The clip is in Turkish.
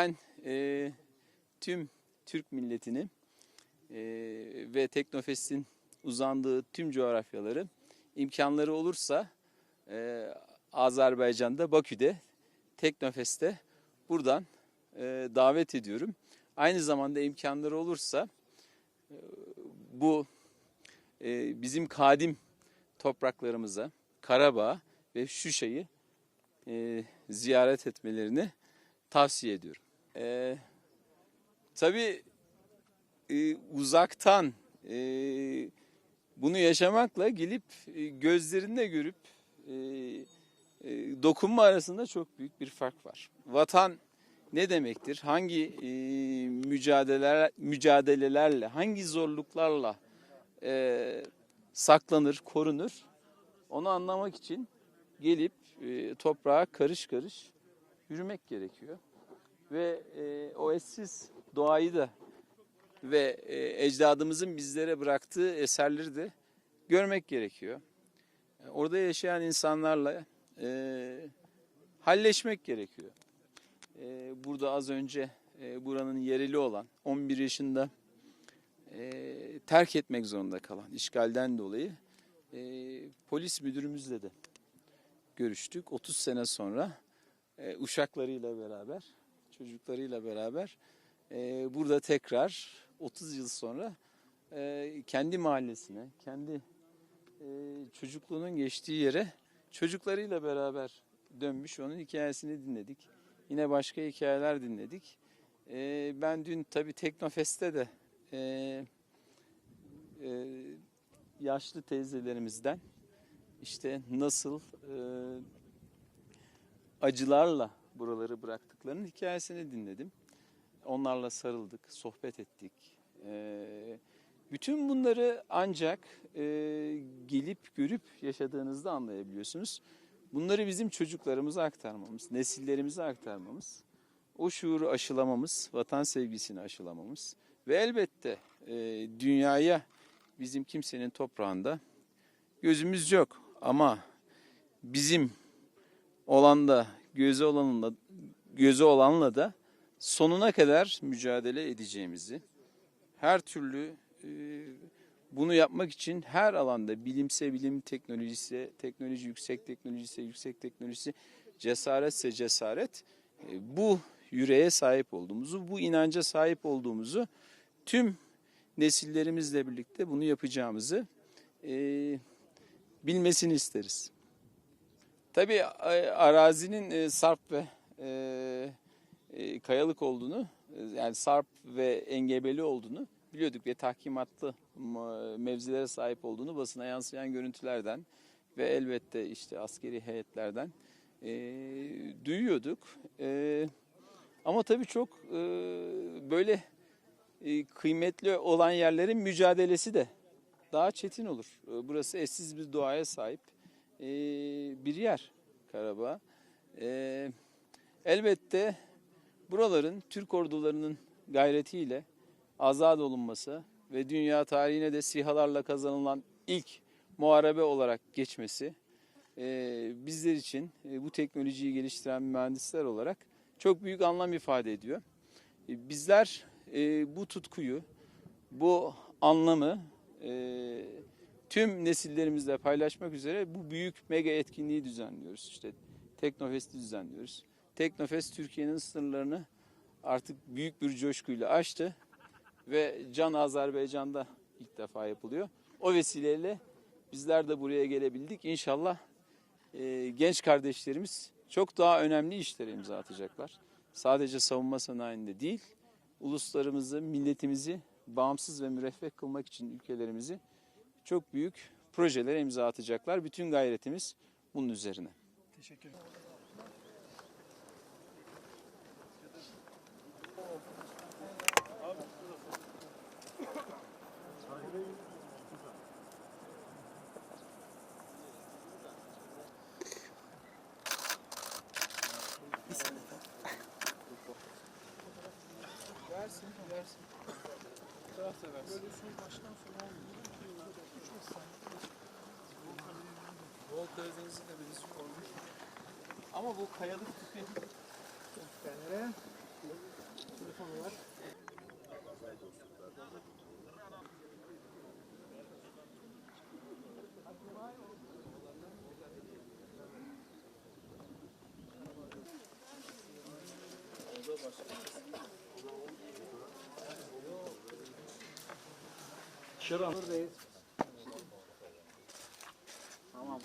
Ben e, tüm Türk milletini e, ve Teknofest'in uzandığı tüm coğrafyaları imkanları olursa e, Azerbaycan'da Bakü'de Teknofest'te buradan e, davet ediyorum. Aynı zamanda imkanları olursa e, bu e, bizim kadim topraklarımıza Karabağ ve Şuşa'yı e, ziyaret etmelerini tavsiye ediyorum. E, tabii e, uzaktan e, bunu yaşamakla gelip e, gözlerinde görüp e, e, dokunma arasında çok büyük bir fark var. Vatan ne demektir? Hangi e, mücadeleler mücadelelerle, hangi zorluklarla e, saklanır, korunur? Onu anlamak için gelip e, toprağa karış karış yürümek gerekiyor. Ve e, o eşsiz doğayı da ve e, ecdadımızın bizlere bıraktığı eserleri de görmek gerekiyor. Orada yaşayan insanlarla e, halleşmek gerekiyor. E, burada az önce e, buranın yereli olan 11 yaşında e, terk etmek zorunda kalan işgalden dolayı e, polis müdürümüzle de görüştük. 30 sene sonra e, uşaklarıyla beraber, çocuklarıyla beraber e, burada tekrar 30 yıl sonra e, kendi mahallesine, kendi e, çocukluğunun geçtiği yere çocuklarıyla beraber dönmüş. Onun hikayesini dinledik. Yine başka hikayeler dinledik. E, ben dün tabii Teknofest'te de e, e, yaşlı teyzelerimizden işte nasıl e, acılarla buraları bıraktıklarının hikayesini dinledim. Onlarla sarıldık, sohbet ettik. E, bütün bunları ancak e, gelip görüp yaşadığınızda anlayabiliyorsunuz. Bunları bizim çocuklarımıza aktarmamız, nesillerimize aktarmamız, o şuuru aşılamamız, vatan sevgisini aşılamamız ve elbette e, dünyaya bizim kimsenin toprağında gözümüz yok ama bizim olan da gözü olanla gözü olanla da sonuna kadar mücadele edeceğimizi her türlü e, bunu yapmak için her alanda bilimse bilim teknolojisi, teknoloji yüksek teknolojisi, yüksek teknolojisi, cesaretse cesaret e, bu yüreğe sahip olduğumuzu, bu inanca sahip olduğumuzu tüm nesillerimizle birlikte bunu yapacağımızı e, bilmesini isteriz. Tabii e, arazinin e, sarp ve e, e, kayalık olduğunu, yani sarp ve engebeli olduğunu biliyorduk ve tahkimatlı mevzilere sahip olduğunu basına yansıyan görüntülerden ve elbette işte askeri heyetlerden e, duyuyorduk. E, ama tabii çok e, böyle e, kıymetli olan yerlerin mücadelesi de daha çetin olur. E, Burası eşsiz bir doğaya sahip e, bir yer Karabağ. E, elbette buraların Türk ordularının gayretiyle azat olunması ve dünya tarihine de sihalarla kazanılan ilk muharebe olarak geçmesi e, bizler için e, bu teknolojiyi geliştiren mühendisler olarak çok büyük anlam ifade ediyor. E, bizler bu tutkuyu, bu anlamı tüm nesillerimizle paylaşmak üzere bu büyük mega etkinliği düzenliyoruz. İşte Teknofest'i düzenliyoruz. Teknofest Türkiye'nin sınırlarını artık büyük bir coşkuyla aştı ve Can Azerbaycan'da ilk defa yapılıyor. O vesileyle bizler de buraya gelebildik. İnşallah e, genç kardeşlerimiz çok daha önemli işlere imza atacaklar. Sadece savunma sanayinde değil, uluslarımızı, milletimizi bağımsız ve müreffeh kılmak için ülkelerimizi çok büyük projelere imza atacaklar. Bütün gayretimiz bunun üzerine. Teşekkür ederim. Allah seversin. De birisi olmuş. Ama bu kayalık tipi. Kenara. Telefonu var. Başlayalım. Dışarı Tamam.